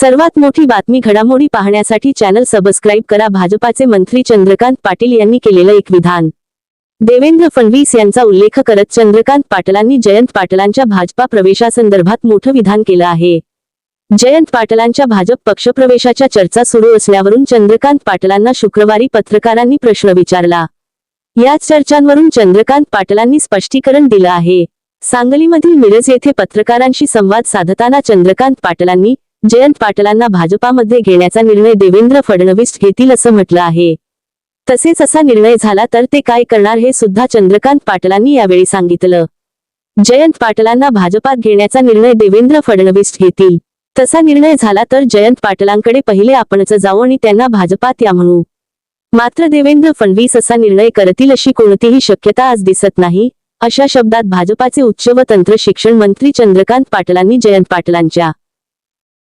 सर्वात मोठी बातमी घडामोडी पाहण्यासाठी चॅनल सबस्क्राईब करा. भाजपाचे मंत्री चंद्रकांत पाटील यांनी केलेलं एक विधान. देवेंद्र फडणवीस यांचा उल्लेख करत चंद्रकांत पाटलांनी जयंत पाटलांच्या भाजपा प्रवेशासंदर्भात मोठं विधान केलं आहे. जयंत पाटलांच्या भाजप पक्षप्रवेशाच्या चर्चा सुरू असल्यावरून चंद्रकांत पाटलांना शुक्रवारी पत्रकारांनी प्रश्न विचारला. याच चर्चांवरून चंद्रकांत पाटलांनी स्पष्टीकरण दिलं आहे. सांगलीमधील मिरज येथे पत्रकारांशी संवाद साधताना चंद्रकांत पाटलांनी जयंत पाटलांना भाजपामध्ये घेण्याचा निर्णय देवेंद्र फडणवीस घेतील असं म्हटलं आहे. तसेच असा निर्णय झाला तर ते काय करणार हे सुद्धा चंद्रकांत पाटलांनी यावेळी सांगितलं. जयंत पाटलांना भाजपात घेण्याचा निर्णय देवेंद्र फडणवीस घेतील. तसा निर्णय झाला तर जयंत पाटलांकडे पहिले आपणच जाऊ आणि त्यांना भाजपात या म्हणू. मात्र देवेंद्र फडणवीस असा निर्णय करतील अशी कोणतीही शक्यता आज दिसत नाही अशा शब्दात भाजपाचे उच्च व तंत्र शिक्षण मंत्री चंद्रकांत पाटलांनी जयंत पाटलांच्या